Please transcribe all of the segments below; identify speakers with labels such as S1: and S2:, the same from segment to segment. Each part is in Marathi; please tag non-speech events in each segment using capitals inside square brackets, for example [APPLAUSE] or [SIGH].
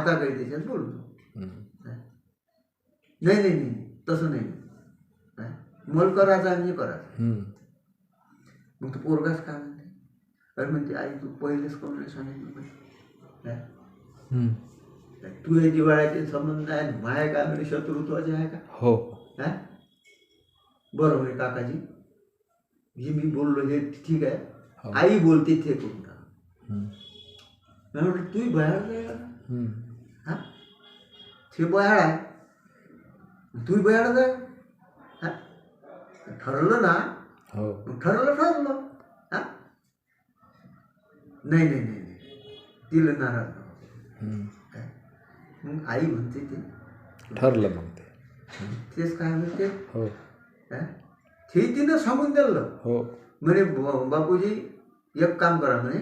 S1: आता काही बोलतो
S2: हम्म.
S1: नाही नाही नाही तसं नाही हा? मोल करायचा आणि करायचं. मग तू पोरगाच काय म्हणते अरे म्हणते आई तू पहिलेच कोण नाही सांगितलं. हा?
S2: हम्म.
S1: तू हे जिवाळ्याचे संबंध आहे माया काय म्हणजे शत्रुत्वाचे आहे का
S2: हो
S1: हा बरं होय काकाजी जे मी बोललो हे ठीक आहे आई बोलते ते करून टाक
S2: हम्म.
S1: म्हटलं नाही का?
S2: हम्म.
S1: हा? ते बयाळ? आहे तूही बयाळ हा? ठरलं ना?
S2: हो.
S1: ठरलं ठरलं. हा? नाही नाही नाही नाही. तिला नाराज? मग आई म्हणते ते.
S2: ठरलं मग ते.
S1: तेच काय म्हणते?
S2: हो?
S1: ते तिनं सांगून दिलं.
S2: हो.
S1: म्हणे बापूजी एक काम करा म्हणे.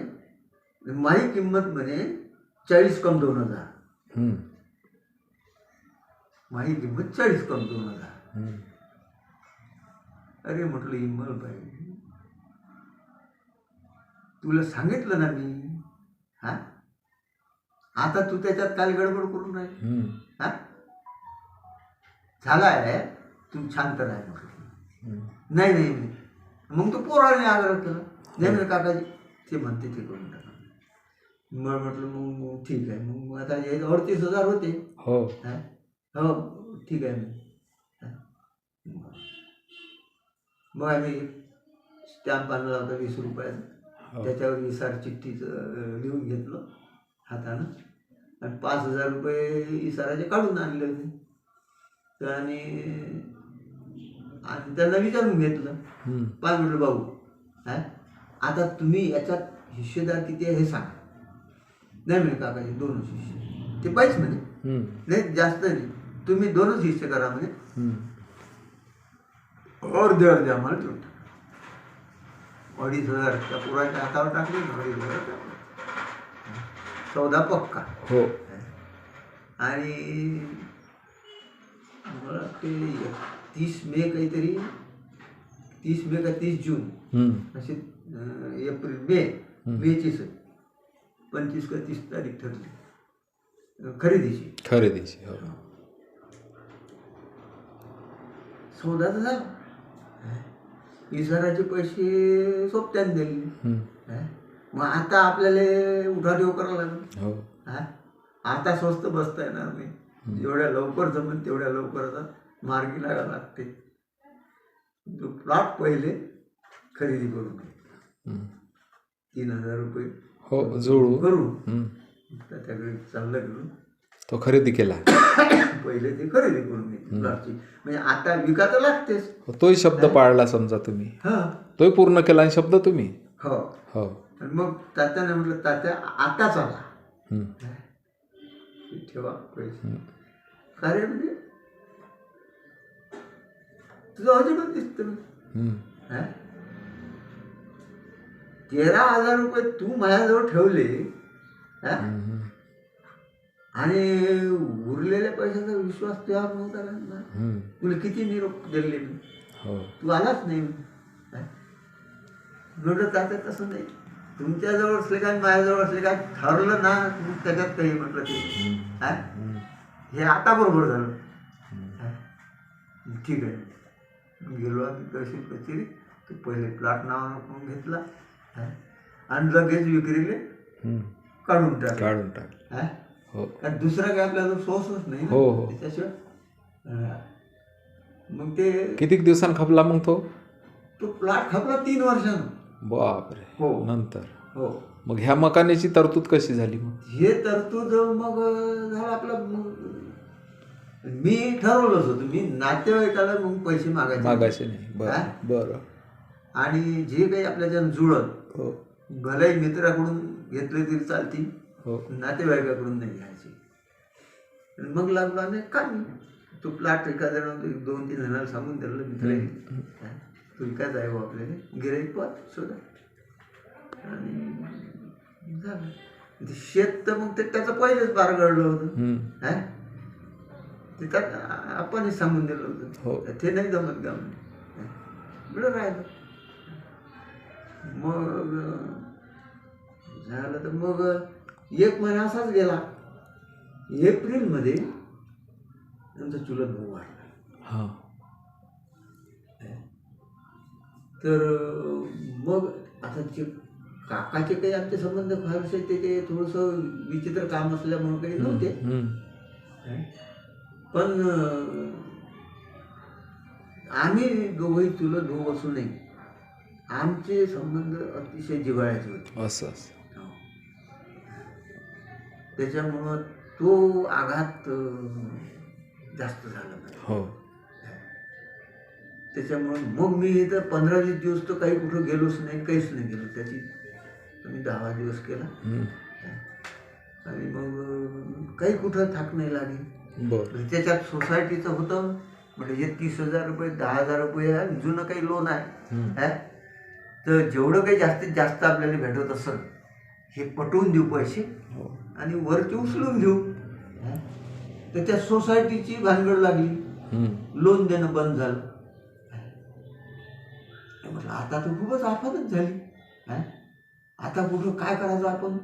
S1: माही किंमत म्हणे चाळीस कम दोन हजार.
S2: हम्म.
S1: माही किंमत चाळीस कम दोन हजार
S2: हम्म.
S1: अरे म्हटलं इमल बाई. तुला सांगितलं ना मी. हा? आता तू त्याच्यात काल गडबड करून राहील.
S2: हम्म.
S1: हा? झाला आहे तू शांत राह म्हटलं. नाही नाही मग तो पोराने आग्रह केला. नाही काकाजी ते म्हणते ते करून टाका. मग म्हटलं मग ठीक आहे. मग आता हे अडतीस हजार होते.
S2: हो.
S1: हा? हो ठीक आहे. मग हा? मग आम्ही स्टॅम्प आणला होता वीस रुपयाचा
S2: हो.
S1: त्याच्यावर इसार चिठ्ठीचं अं, लिहून घेतलं हातानं. आणि पाच हजार रुपये इसाराचे काढून आणले होते. तर आणि आणि त्यांना विचारून घेतलं.
S2: हम्म.
S1: पाच म्हटलं भाऊ हा? आता तुम्ही याच्यात हिस्सेदार किती आहे हे सांगा. नाही म्हणे काकाजी दोनच हिस्से. ते पाहिजे म्हणे. नाही जास्त नाही. तुम्ही दोनच हिस्से करा म्हणे. अर्धे अर्धे आम्हाला देऊन टाका. अडीच हजार त्या पुराच्या हातावर टाकले अडीच हजार टाकले चौदा पक्का.
S2: हो.
S1: आणि मला वाटते तीस मे काहीतरी तीस मे का तीस जून. असे एप्रिल मे मेचीच पंचवीस का तीस तारीख ठरली. खरेदीची.
S2: खरेदीची हो.
S1: सौदा तर झाला. इसाराचे पैसे सोबत्याने दिले. हा? मग आता आपल्याला उठादेव करावं लागेल.
S2: हो.
S1: हा? आता स्वस्त बसता येणार नाही. जेवढ्या लवकर जमेल तेवढ्या लवकर आता मार्गी लागायला लागते. तो प्लॉट पहिले खरेदी करून. तीन हजार रुपये.
S2: हो जुळू.
S1: करू. त्याच्याकडे चाललं
S2: तो खरेदी केला. [COUGHS]
S1: पहिले ते खरेदी करून प्लॉटची म्हणजे आता विका तर लागतेच.
S2: हो, तोही शब्द पाळला समजा तुम्ही.
S1: हा.
S2: तोही पूर्ण केला आणि शब्द तुम्ही.
S1: हो.
S2: हो.
S1: मग तात्याने म्हटलं तात्या आता चाला. हे ठेवा पैसे. खरे म्हणजे तुझं अजिबात दिसत. तेरा हजार रुपये तू माझ्याजवळ ठेवले हा? आणि उरलेल्या पैशाचा विश्वास तुझ्यावर नव्हता ना
S2: हम्म.
S1: तुला किती निरोप दिले मी
S2: हो
S1: तू आलाच नाही हा? तात्या तसं नाही तुमच्याजवळ असले काय माझ्याजवळ असले काय ठरलं ना मग त्याच्यात काही म्हटलं ते. हा? हे आता बरोबर झालं. हा? ठीक आहे गेलो आम्ही तहसील कचेरी ते पहिले प्लॉट नावानं करून घेतला? आणि लगेच विक्रीले. काढून टाकला
S2: काढून टाक.
S1: हा?
S2: हो.
S1: कारण दुसरा काय आपल्याला सोर्सच नाही
S2: हो, हो.
S1: त्याच्याशिवाय. मग ते
S2: किती दिवसांनी खपला मग तो?
S1: तो प्लॉट खपला तीन वर्षानं.
S2: बापरे.
S1: हो.
S2: नंतर.
S1: हो.
S2: मग ह्या मकानाची तरतूद कशी झाली मग?
S1: हे तरतूद मग झालं आपलं मी ठरवलंच होतं. मी नातेवाईकाला मग पैसे मागायचे.
S2: मागायचे नाही? बरं बरं.
S1: आणि जे काही आपल्याच्यानं जुळत
S2: हो.
S1: भलेही मित्राकडून घेतले तरी चालतील.
S2: हो.
S1: नातेवाईकाकडून नाही घ्यायचे. मग लागलो आणि काय? तो प्लॉट एखाद्या दोन तीन जणांना सांगून दिलं मित्र तो विकायचा आहे आपल्याला गिराईक पाहत शोधा आणि झालं. ते शेत तर मग ते त्याचं पहिलेच बार गळलं होतं. हा? ते त्यात आपण सांगून दिलं
S2: हो.
S1: होतं ते नाही जमत का म्हणे बरं राहिलं. मग झालं तर मग एक महिना असाच गेला. एप्रिलमध्ये आमचा चुलत भाऊ वाढला.
S2: हां.
S1: तर मग आता ते काकाचे काही आमचे संबंध फारसे ते ते थोडंसं विचित्र काम असल्यामुळे काही नव्हते. पण आम्ही दोघंही चुलत भाऊ असूनही आमचे संबंध अतिशय जिव्हाळ्याचे होते.
S2: असं असं.
S1: हो. त्याच्यामुळं तो आघात जास्त झाला.
S2: हो.
S1: त्याच्यामुळं मग मी इथं पंधरा वीस दिवस तर काही कुठं गेलोच नाही काहीच नाही गेलो. त्याची मी दहा दिवस केला.
S2: हम्म.
S1: आणि मग काही कुठं थाक नाही लागली. त्याच्यात सोसायटीचं होतं. म्हणजे हे तीस हजार रुपये दहा हजार रुपये जुनं काही लोन आहे? तर जेवढं काही जास्तीत जास्त आपल्याला भेटत असेल हे पटवून देऊ पैसे
S2: हो.
S1: आणि वरती उचलून घेऊ? तर त्या सोसायटीची भानगड लागली. लोन देणं बंद झालं. म्हटलं आता तर खूपच आफतच झाली? आता कुठं काय करायचं आपण?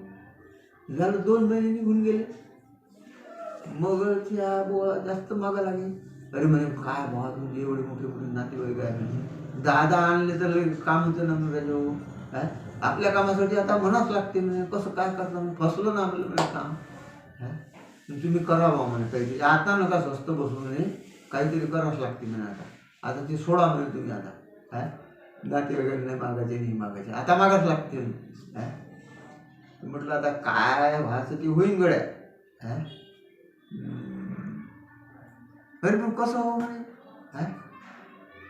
S1: झालं दोन महिने निघून गेले. मग त्या बुवा जास्त मागा लागली. अरे म्हणे काय बुवा तुमचे एवढे मोठे मोठे नातेवाईक आहे दहा दहा आणले तर काम होतं ना म्हणजे काय आपल्या कामासाठी आता म्हणाच लागते म्हणे कसं काय करता म्हणे फसलो ना आपलं म्हणे काम. तुम्ही करावा म्हणे काहीतरी. आता नका स्वस्त बसू म्हणे. काहीतरी करावंच लागते म्हणे आता. आता ते सोडा म्हणे तुम्ही आता. काय वगैरे नाही मागायचे नाही मागायचे. आता मागाच लागते काय म्हटलं आता काय व्हायचं ते होईन गड्या. काय अरे पण कसं हो म्हणे? काय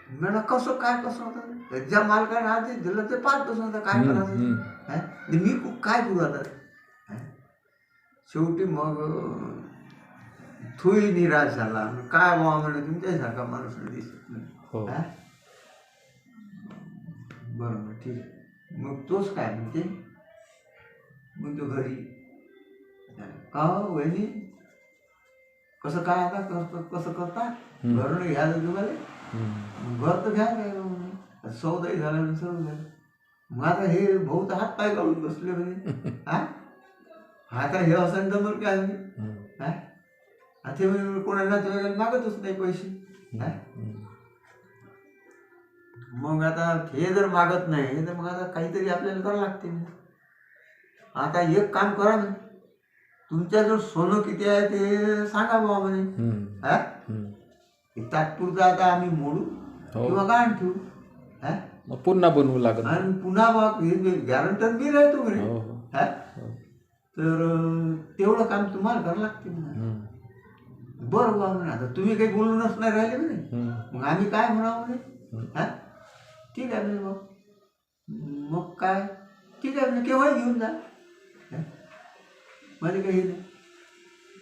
S1: म्हणलं कसं काय कसं होतं ज्या मालकाने आधी दिलं ते पाच दिवस होता काय करायचं मी काय करू आता? शेवटी मग थोई निराश झाला काय बाबा म्हणे तुमच्यासारखा माणूस दिसत नाही.
S2: हो
S1: है? बरं बरं ठीक. मग तोच काय म्हणते मग तो घरी का हो वहिनी कसं काय आता कसं कसं करता. घरून घ्या तुम्हाला. घर तर घ्या सौदाही झाल्यानं सर्व झालं. मग आता हे भाऊ तर हात पाय काढून बसले म्हणे. [LAUGHS] हा? आता हे असं तर मग काय. हा? आता म्हणे कोणाला मागतच नाही पैसे. हा? मग आता हे जर मागत नाही तर मग आता काहीतरी आपल्याला करावं लागते. आता एक काम करा म्हणे. तुमच्याजवळ सोनं किती आहे ते सांगा बाबा म्हणे. हे? तात्पुरतं आता आम्ही मोडू.
S2: हो.
S1: किंवा गाण ठेवू. हा?
S2: मग पुन्हा बनवू लागत
S1: आणि पुन्हा मग गॅरंटर मी राहतो म्हणे
S2: हो हो.
S1: हा?
S2: हो.
S1: तर अं, तेवढं काम तुम्हाला करावं लागते म्हणे.
S2: हम्म.
S1: बरं बा म्हणे आता तुम्ही काही बोलूनच नाही राहिले म्हणे.
S2: हम्म.
S1: मग आम्ही काय म्हणावं म्हणे? हा? ठीक आहे म्हणे मग मग काय? ठीक आहे म्हणे केव्हाही घेऊन जा. हा? काही नाही.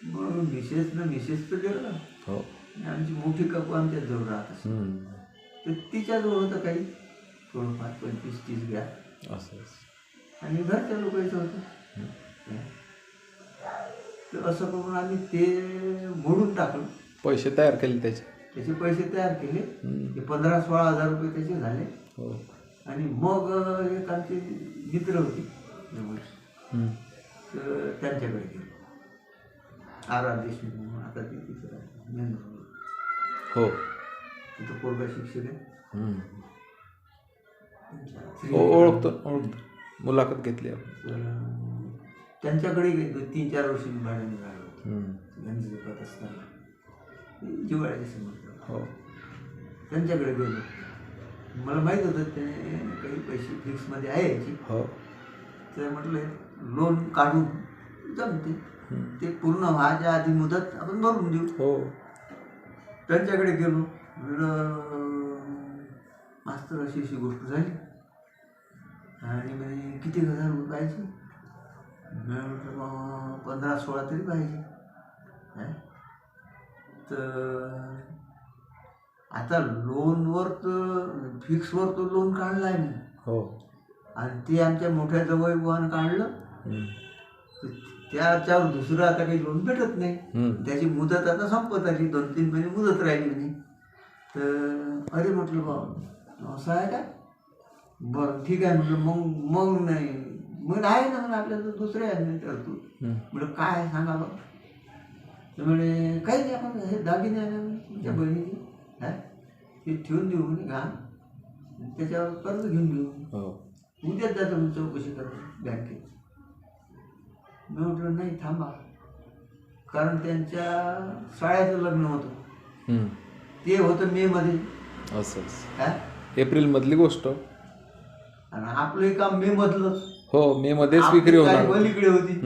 S1: मग मिसेस ना मिसेस तर गेलं.
S2: हो.
S1: आमची मोठी काकू आमच्या जवळ राहत असे
S2: हम्म.
S1: तर तिच्याजवळ होतं काही थोडंफार पंचवीस तीस घ्या
S2: असं.
S1: आणि घरच्या लोकांचं होतं. तर असं करून आम्ही ते मोडून टाकलं.
S2: पैसे तयार केले त्याचे.
S1: त्याचे पैसे तयार केले. ते पंधरा सोळा हजार रुपये त्याचे झाले.
S2: हो.
S1: आणि मग एक आमचे मित्र होते. तर त्यांच्याकडे गेलो. आर आर देशमुख म्हणून. आता ते तिथं.
S2: हो.
S1: तिथं पोरगा शिक्षक आहे.
S2: हो ओळखतो ओळखतो. मुलाखत घेतली आपण.
S1: त्यांच्याकडे तीन चार वर्ष मी भाड्याने राहिलो. गंज दुखत असताना. जिवाळ्याचे समजलं
S2: हो.
S1: त्यांच्याकडे गेलो. मला माहीत होतं ते काही पैसे फिक्समध्ये आहे याची
S2: हो.
S1: तर म्हटलं लोन काढून जमते. ते पूर्ण व्हायच्या आधी मुदत आपण भरून देऊ.
S2: हो.
S1: त्यांच्याकडे गेलो. मास्तर अशी अशी गोष्ट झाली. आणि म्हणे किती हजार रुपये पाहिजे? मी म्हटलं "मग पंधरा सोळा तरी पाहिजे? तर आता लोनवर तर फिक्सवर तो लोन काढला आहे मी.
S2: हो.
S1: आणि ते आमच्या मोठ्या जवळ बुवानं काढलं. त्याच्यावर दुसरं आता काही लोन भेटत नाही. त्याची मुदत आता संपत आली दोन तीन महिने मुदत राहिली म्हणे. तर अरे म्हटलं बाबा असं आहे का? बरं ठीक आहे म्हटलं मग मग नाही. मग आहे ना म्हणून आपल्याला दुसरे आहे ना तरतूद
S2: हम्म.
S1: म्हणलं काय आहे सांगा बघ तर म्हणे काही नाही आपण हे दागिने आहे ना म्हणे तुमच्या बहिणीचे. हा? ते ठेवून देऊ म्हणे घाण. त्याच्यावर कर्ज घेऊन घेऊ
S2: हो.
S1: उद्याच जातो चौकशी करतो बँकेत. मी म्हटलं नाही थांबा कारण त्यांच्या शाळेचं लग्न होतं ते होतं मे मध्ये असं
S2: एप्रिल मधली गोष्ट
S1: आणि आपलं काम मे मधलं
S2: हो मे मध्येच विक्री होणार
S1: पलीकडे होती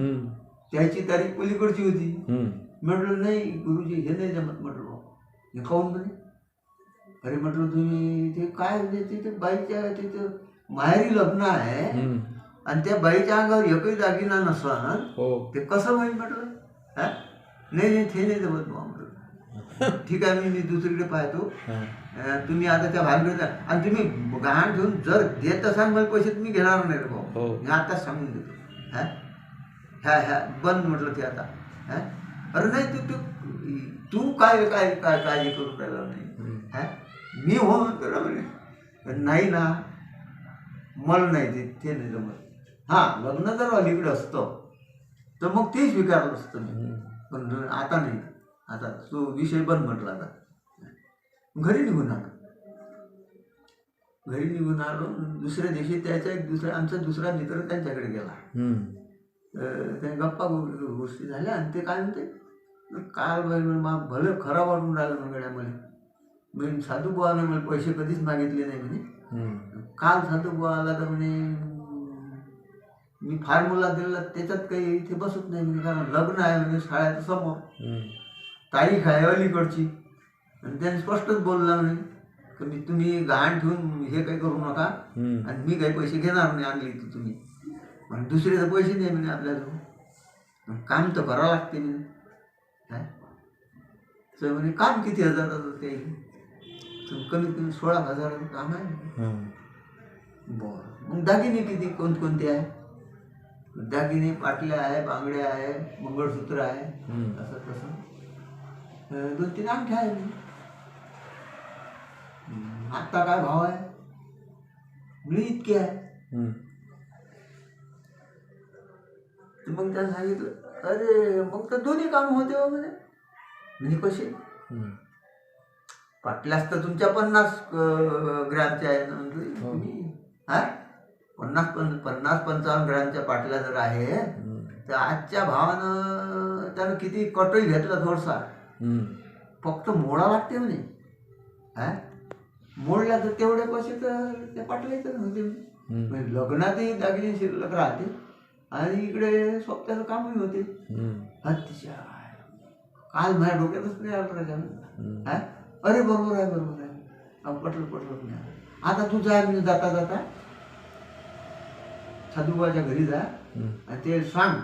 S1: त्याची तारीख पलीकडची होती म्हटलं नाही गुरुजी हे नाही जमत म्हटलं हे काऊन म्हणे अरे म्हटलं तुम्ही ते काय म्हणजे तिथे बाईच्या तिथं माहेरी लग्न आहे आणि त्या बाईच्या अंगावर एकही दागिना नसणार
S2: हो?
S1: ते कसं होईल म्हटलं हा? नाही नाही ते नाही जमत बुवा म्हटलं ठीक आहे मी मी दुसरीकडे पाहतो. अं, तुम्ही आता त्या भानगडीत आहे. आणि तुम्ही गहाण ठेवून जर देत असाल मला पैसे तुम्ही घेणार नाही रे भाऊ.
S2: हो.
S1: मी आताच सांगून देतो. हा? ह्या ह्या बंद म्हटलं ते आता. हा? अरे नाही तू तू तू काय काय काय काळजी करून राहिला नाही. हा? मी हो म्हणतो ना म्हणे नाही ना. मला नाही ते ते नाही जमत. हां लग्न जर अलीकडे असतं तर मग ते स्वीकारलं असतं मी. पण आता नाही. आता तो विषय बंद म्हटला आता. घरी निघून आलो. घरी निघून आलो दुसऱ्या दिवशी त्याचा एक दुसरा आमचा दुसरा मित्र त्यांच्याकडे गेला. त्या गप्पा गोष्टी झाल्या आणि ते काय म्हणते काल बाई म्हणे, मा भले खरा वाटून राहिलं गड्या मला. मी साधू बुवाने मला पैसे कधीच मागितले नाही म्हणे. काल साधू बुवा आला तर म्हणे मी फॉर्म्युला दिला त्याच्यात काही इथे बसत नाही. म्हणे कारण लग्न आहे म्हणे शाळेच्या समोर. तारीख आहे अलीकडची. आणि त्याने स्पष्टच बोलला म्हणे की मी तुम्ही गहाण ठेवून हे काही करू नका. आणि मी काही पैसे घेणार नाही आणले तर तुम्ही. पण दुसरे तर पैसे नाही म्हणे आपल्याजवळ. मग काम तर करावं लागते म्हणे. काय? तर म्हणे काम किती हजाराचं ते कमीत कमी सोळा हजाराचं काम आहे. बरं. मग दागिने किती कोणकोणते आहे? दागिने पाटल्या आहे बांगड्या आहे मंगळसूत्र आहे
S2: हम्म.
S1: असं तसं अं, दोन तीन अंगठ्या आहे. हं, आत्ता काय भाव आहे म्हणे इतके आहे
S2: हम्म.
S1: तर मग त्यानं सांगितलं अरे मग तर दोन्ही काम होते हो म्हणे म्हणजे कसे
S2: हम्म.
S1: पाटल्यास तर तुमच्या पन्नास अं, ग्रॅमच्या आहे ना म्हणजे
S2: हो.
S1: तुम्ही हा पन्नास पन पन्नास पंचावन्न ग्रॅमच्या पाटल्या जर आहे. तर आजच्या भावानं त्यानं किती कटोई घेतला थोडसा. फक्त मोडा लागते म्हणे हा मोडल्या तर तेवढे पैसे तर त्या पाटल्याचं
S2: हम्म.
S1: म्हणजे लग्नातही दागिने शिल्लक राहते आणि इकडे स्वतःचं कामही होते. अतिशय काल माझ्या डोक्यातच नाही आलं राजा. हा अरे बरोबर आहे बरोबर आहे पटलं पटलं नाही आता तू जा म्हणजे जाता जाता साधूबाच्या घरी जा. आणि ते सांग.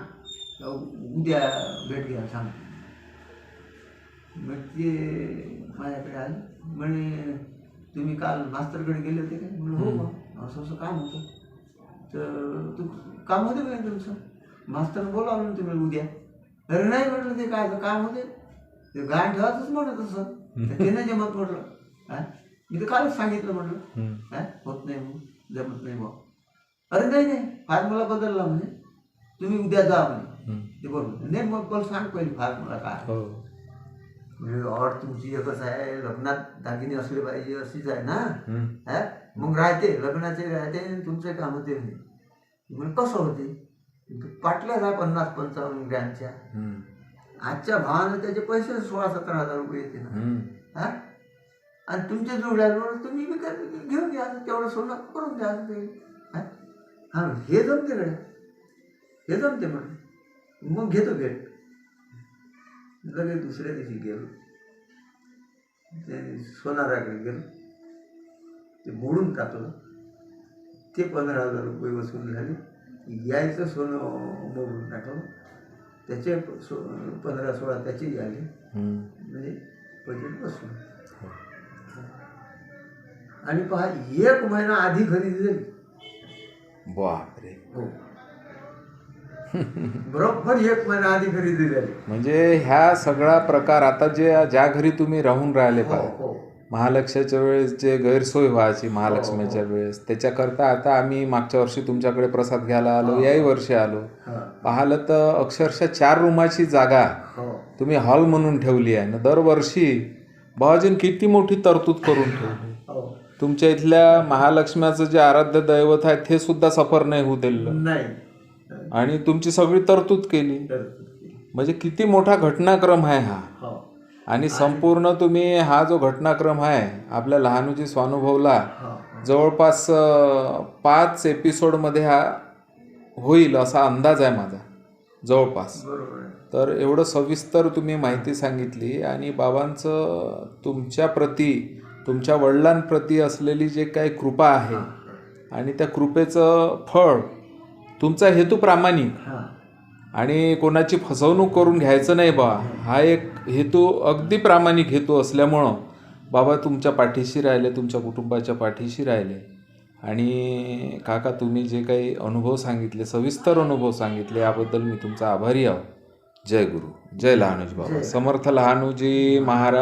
S1: उद्या भेट घ्या सांग. मग ते माझ्याकडे आले. म्हणे तुम्ही काल मास्तरकडे गेले होते का? म्हणलं हो बा असं असं काम होतं. तर तू काम होते का तुमचं? मास्तर बोलावलं तुम्ही उद्या. अरे नाही म्हटलं ते काय काम होते. ते गाण ठेवायचंच म्हणत तर ते नाही जमत म्हटलं हा? मी तर कालच सांगितलं म्हटलं. हा? होत नाही मग जमत नाही बा अरे नाही नाही. फॉर्म्युला बदलला म्हणे. तुम्ही उद्या जा म्हणे. ते बरोबर नाही मग मला सांग पहिले फॉर्म्युला काय
S2: हो.
S1: म्हणजे ऑर्ड तुमची एकच आहे. लग्नात दागिने असले पाहिजे अशीच आहे ना. हा? मग राहते लग्नाचे राहते आणि तुमचे काम होते म्हणे. म्हणजे कसं होते? पाटल्याच आहे पन्नास पंचावन्न ग्रॅमच्या. आजच्या भावानं त्याचे पैसे सोळा सतरा हजार रुपये येते ना. हा? आणि तुमच्या जुळल्यावर तुम्ही विकत घेऊन घ्या तेवढं सोनं करून द्या हा? हा जमते कडे हे जमते म्हणून मग. घेतो भेट लगेच दुसऱ्या दिवशी गेलो. ते सोनाराकडे गेलो. ते मोडून टाकलं. ते पंधरा हजार रुपये वसूल झाले. यायचं सोनं मोडून टाकलं. त्याचे सो पंधरा सोळा त्याचेही आले. म्हणजे बजेट बसलं
S2: हो.
S1: आणि पहा एक महिना आधी खरेदी झाली.
S2: बापरे.
S1: हो. बरोबर एक महिना आधी झाली
S2: म्हणजे ह्या सगळा प्रकार आता जे ज्या घरी तुम्ही राहून राहिले
S1: हो
S2: पाहिजे
S1: हो.
S2: महालक्ष्याच्या वेळेस जे गैरसोय व्हायची महालक्ष्मीच्या वेळेस त्याच्याकरता आता आम्ही मागच्या वर्षी तुमच्याकडे प्रसाद घ्यायला आलो याही वर्षी आलो. पाहिलं तर अक्षरशः चार रूमाची जागा तुम्ही हॉल म्हणून ठेवली आहे. ना दरवर्षी भावाजीन किती मोठी तरतूद करून ठेवली. तुमच्या इथल्या महालक्ष्म्याचं जे आराध्य दैवत आहे ते सुद्धा सफर नाही होऊ दिलं.
S1: नाही.
S2: आणि तुमची सगळी तरतूद केली. म्हणजे किती मोठा घटनाक्रम आहे हा.
S1: हो.
S2: आणि संपूर्ण तुम्ही हा जो घटनाक्रम आहे आपल्या लहानूजी स्वानुभवला
S1: हो
S2: जवळपास अं, पाच एपिसोडमध्ये हा होईल असा अंदाज आहे माझा. जवळपास. तर एवढं सविस्तर तुम्ही माहिती सांगितली आणि बाबांचं तुमच्या प्रती तुमच्या वडिलांप्रती असलेली जे काही कृपा आहे आणि त्या कृपेचं फळ तुमचा हेतू प्रामाणिक. आणि कोणाची फसवणूक करून घ्यायचं नाही बा हा एक हेतू अगदी प्रामाणिक हेतू असल्यामुळं बाबा तुमच्या पाठीशी राहिले तुमच्या कुटुंबाच्या पाठीशी राहिले. आणि काका तुम्ही जे काही अनुभव सांगितले सविस्तर अनुभव सांगितले याबद्दल मी तुमचा आभारी आहो. जय गुरु. जय लहानूजी बाबा. समर्थ लहानूजी महाराज.